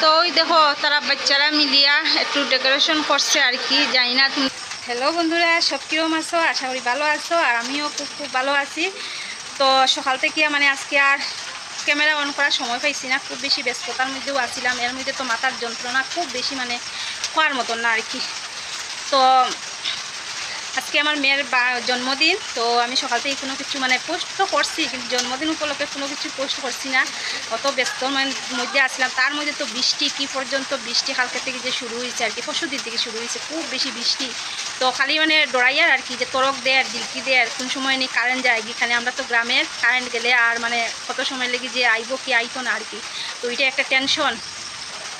তো ওই দেখো, তারা বাচ্চারা মিলিয়া একটু ডেকোরেশন করছে আর কি, জানি না তুমি হ্যালো বন্ধুরা, সব কিরম আছো? আশা করি ভালো আছো, আর আমিও খুব খুব ভালো আছি। তো সকাল থেকে মানে আজকে আর ক্যামেরা অন করার সময় পাইছি না, খুব বেশি ব্যস্ততার মধ্যেও আসছিলাম এর মধ্যে তো মাথার যন্ত্রণা খুব বেশি মানে হওয়ার মতন না আর কি। তো আজকে আমার মেয়ের জন্মদিন, তো আমি সকাল থেকে কোনো কিছু মানে পোস্ট তো করছি, কিন্তু জন্মদিন উপলক্ষে কোনো কিছু পোস্ট করছি না। অত ব্যস্ত মধ্যে আসলাম। তার মধ্যে তো বৃষ্টি, কি পর্যন্ত বৃষ্টি কালকে থেকে যে শুরু হয়েছে আর কি পরশু দিন থেকে শুরু হয়েছে, খুব বেশি বৃষ্টি। তো খালি মানে ডরাইয়ার আর কি, যে তরক দেয় আর দিলকি দেয়, আর কোন সময় নেই কারেন্ট যায়। এখানে আমরা তো গ্রামের কারেন্ট গেলে আর মানে কত সময় লেগে যে আইব কি, আইতো না আর কি। তো ওইটা একটা টেনশন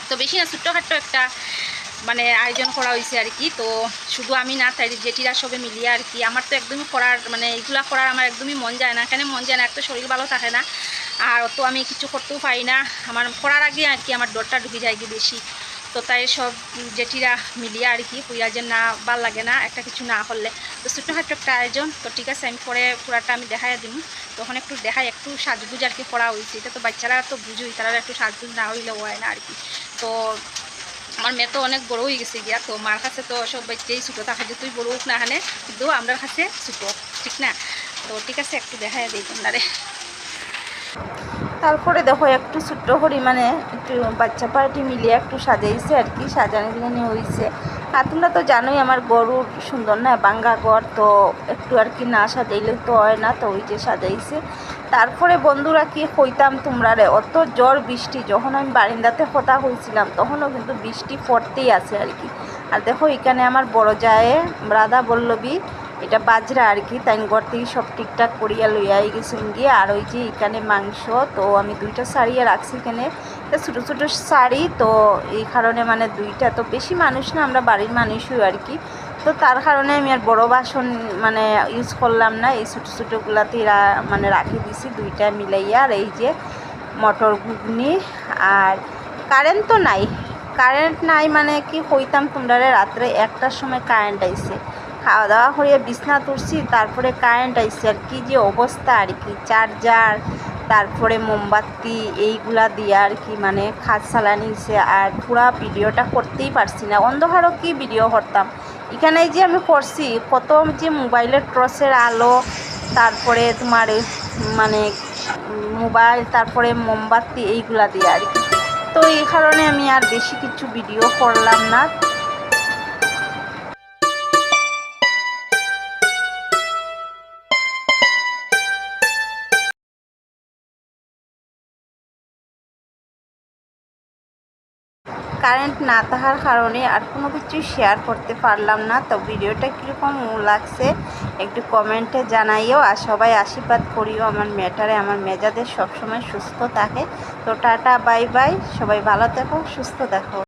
তো বেশি না, ছোট্টখাট্ট একটা মানে আয়োজন করা হয়েছে আর কি। তো শুধু আমি না, তাই জেঠিরা সবে মিলিয়ে আর কি। আমার তো একদমই করার মানে এইগুলা করার আমার একদমই মন যায় না। কেন মন যায় না? এক তো শরীর ভালো থাকে না। আর অত আমি কিছু করতেও পারি না। আমার করার আগে আর কি আমার ডরটা ঢুকে যায় কি বেশি। তো তাই সব জেঠিরা মিলিয়ে আর কি পুরা যে না ভালো লাগে না, একটা কিছু না করলে। তো ছোট্টখাট্ট একটা আয়োজন। তো ঠিক আছে, আমি পরে পুরাটা আমি দেখাই দিব তখন একটু দেখাই, একটু সাজগুজ আর কি করা হয়েছে। এটা তো বাচ্চারা তো বুঝুই, তারা একটু সাজগুজ না হইলে হয় না আর কি। তো আমার মেয়ে তো অনেক বড় হয়ে গেছে গিয়া, তো মার কাছে তো সব বাচ্চাই ছুটো থাকে যে তুই বড় হোক না হানে, কিন্তু আমরা কাছে ছুটো, ঠিক না? তো ঠিক আছে, একটু দেখাই দিই তোমরা তারপরে দেখো একটু ছোট্ট করি মানে একটু বাচ্চা পার্টি মিলিয়ে একটু সাজাইছে আর কি, সাজানো দিলানি হয়েছে আর তোমরা তো জানোই আমার গরুর সুন্দর না, বাঙ্গা ঘর তো একটু আর কি না সাজাইলে তো হয় না, তো ওই যে সাজাইছে। তারপরে বন্ধুরা কি কইতাম তোমরা রে, অত জ্বর বৃষ্টি, যখন আমি বারিন্দাতে হতা হয়েছিলাম তখনও কিন্তু বৃষ্টি পড়তেই আছে আর কি। আর দেখো এখানে আমার বড় যায় রাধা বল্লবী এটা বাজরা আর কি, তাই ঘর থেকে সব ঠিকঠাক করিয়া লইয়াই গেছেন গিয়ে। আর ওই যে এখানে মাংস, তো আমি দুইটা শাড়িও রাখছি এখানে। ছোটো ছোটো শাড়ি, তো এই কারণে মানে দুইটা তো বেশি মানুষ না, আমরা বাড়ির মানুষই আর কি। তো তার কারণে আমি আর বড় বাসন মানে ইউজ করলাম না, এই ছোটো ছোটোগুলাতেই মানে রাখি দিছি দুইটা মিলাইয়া। আর এই যে মটর ঘুগনি আর কারেন্ট তো নাই। কারেন্ট নাই মানে কি কইতাম তোমরা রাত্রে একটার সময় কারেন্ট আইছে। খাওয়া দাওয়া করিয়া বিছনা তুলছি, তারপরে কারেন্ট আইছে আর কি যে অবস্থা আর কি চার্জার তারপরে মোমবাতি এইগুলা দিয়ে আর কি মানে খাদ চালানিছে আর পুরা ভিডিওটা করতেই পারছি না, অন্ধকারও কি ভিডিও করতাম। এখানে যে আমি করছি কত যে মোবাইলের টর্চের আলো, তারপরে তোমার মানে মোবাইল, তারপরে মোমবাতি এইগুলা দিয়ে আর কি। তো এই কারণে আমি আর বেশি কিছু ভিডিও করলাম না। কারেন্ট না থাকার কারণে আর কোনো কিছু শেয়ার করতে পারলাম না। তো ভিডিওটা কীরকম লাগছে একটু কমেন্টে জানাইও আর সবাই আশীর্বাদ করিও। আমার মেয়েটারে, আমার মেজাদের সবসময় সুস্থ থাকে। তো টাটা বাই বাই সবাই ভালো থেকো, সুস্থ দেখো